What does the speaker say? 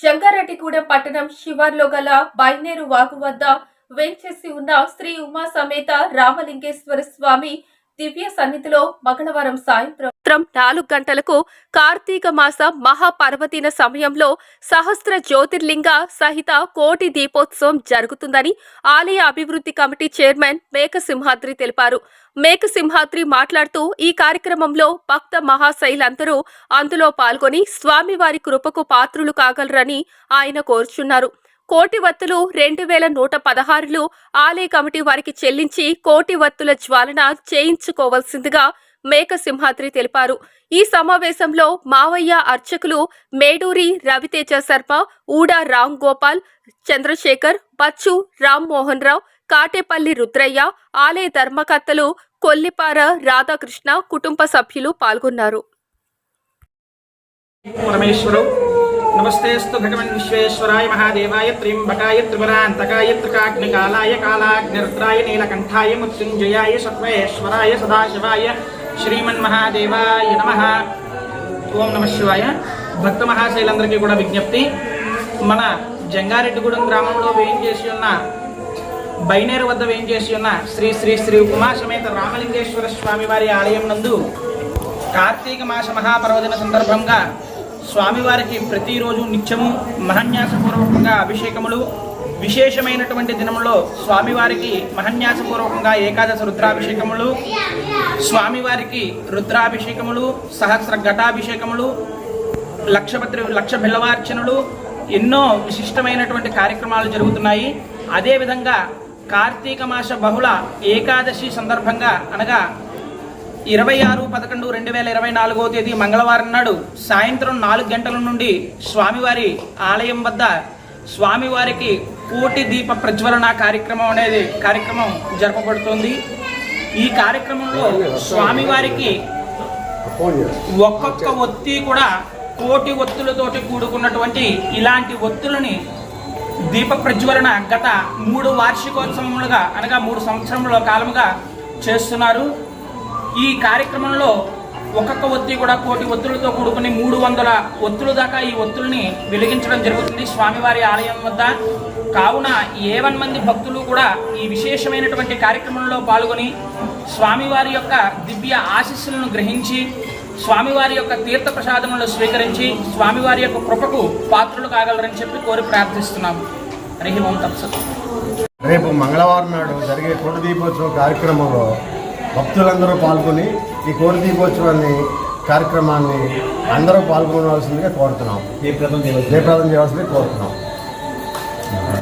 జంగారెడ్డిగూడెం పట్టణం శివార్లో గల బైనేరు వాగు వద్ద వేంచేసి ఉన్న శ్రీ ఉమా సమేత రామలింగేశ్వర స్వామి దివ్య సన్నిధిలో మంగళవారం సాయంత్రం నాలుగు గంటలకు కార్తీక మాస మహాపర్వదిన సమయంలో సహస్ర జ్యోతిర్లింగ సహిత కోటి దీపోత్సవం జరుగుతుందని ఆలయ అభివృద్ధి కమిటీ చైర్మన్ మేక సింహాద్రి తెలిపారు. మేక సింహాద్రి మాట్లాడుతూ ఈ కార్యక్రమంలో భక్త మహాశైలందరూ అందులో పాల్గొని స్వామివారి కృపకు పాత్రులు కాగలరని ఆయన కోరుచున్నారు. కోటి వత్తులు రెండు వేల నూట పదహారులు ఆలయ కమిటీ వారికి చెల్లించి కోటి వత్తుల జ్వాలన చేయించుకోవాల్సిందిగా మేక సింహాద్రి తెలిపారు. ఈ సమావేశంలో మావయ్య అర్చకులు మేడూరి రవితేజ శర్మ ఊడా రామ్ గోపాల్ చంద్రశేఖర్ బచ్చు రామ్మోహన్ రావు కాటేపల్లి రుద్రయ్య ఆలయ ధర్మకర్తలు కొల్లిపార రాధాకృష్ణ కుటుంబ సభ్యులు పాల్గొన్నారు. నమస్తేస్తు భగవన్ విశ్వేశ్వరాయ మహాదేవాయ త్ర్యంబకాయ త్రిపురాంతకాయ త్రికాగ్నికాలాయ కాలాగ్నిరుద్రాయ నీలకంఠాయ మృత్యుంజయాయ సత్వేశ్వరాయ సదాశివాయ శ్రీమన్మహాదేవాయ నమ. ఓం నమ శివాయ. భక్త మహాశైలందరికీ కూడా విజ్ఞప్తి. మన జంగారెడ్డిగూడెం గ్రామంలో వేయించేసి ఉన్న బైనేరు వద్ద వేయించేసి ఉన్న శ్రీ శ్రీ శ్రీ ఉమా సమేత రామలింగేశ్వర స్వామి వారి ఆలయం నందు కార్తీక మాస మహాపర్వదిన సందర్భంగా స్వామివారికి ప్రతిరోజు నిత్యము మహన్యాసపూర్వకంగా అభిషేకములు విశేషమైనటువంటి దినములో స్వామివారికి మహన్యాసపూర్వకంగా ఏకాదశ రుద్రాభిషేకములు స్వామివారికి రుద్రాభిషేకములు సహస్ర ఘటాభిషేకములు లక్షపత్రి లక్ష బిల్లవార్చనలు ఎన్నో విశిష్టమైనటువంటి కార్యక్రమాలు జరుగుతున్నాయి. అదేవిధంగా కార్తీక మాస బహుళ ఏకాదశి సందర్భంగా అనగా ఇరవై ఆరు పదకొండు రెండు వేల ఇరవై నాలుగో తేదీ మంగళవారం నాడు సాయంత్రం నాలుగు గంటల నుండి స్వామివారి ఆలయం వద్ద స్వామివారికి కోటి దీప ప్రజ్వలన కార్యక్రమం అనేది కార్యక్రమం జరపబడుతోంది. ఈ కార్యక్రమంలో స్వామివారికి ఒక్కొక్క ఒత్తి కూడా కోటి ఒత్తులతోటి కూడుకున్నటువంటి ఇలాంటి ఒత్తులని దీప ప్రజ్వలన గత మూడు వార్షికోత్సవములుగా అనగా మూడు సంవత్సరముల కాలముగా చేస్తున్నారు. ఈ కార్యక్రమంలో ఒక్కొక్క ఒత్తి కూడా కోటి ఒత్తులతో కూడుకుని మూడు వందల ఒత్తులు దాకా ఈ ఒత్తుల్ని వెలిగించడం జరుగుతుంది స్వామివారి ఆలయం వద్ద. కావున ఏవన్ మంది భక్తులు కూడా ఈ విశేషమైనటువంటి కార్యక్రమంలో పాల్గొని స్వామివారి యొక్క దివ్య ఆశీస్సులను గ్రహించి స్వామివారి యొక్క తీర్థ ప్రసాదములను స్వీకరించి స్వామివారి యొక్క కృపకు పాత్రలు కాగలరని చెప్పి కోరి ప్రార్థిస్తున్నాము హరి ఓం తత్సత్. రేపు మంగళవారం నాడు జరిగే కోటి కార్యక్రమంలో భక్తులందరూ పాల్గొని ఈ కోటి దీపోత్సవాన్ని కార్యక్రమాన్ని అందరూ పాల్గొనవలసిందిగా కోరుతున్నాం. జయప్రదం చేయవలసిందిగా కోరుతున్నాం.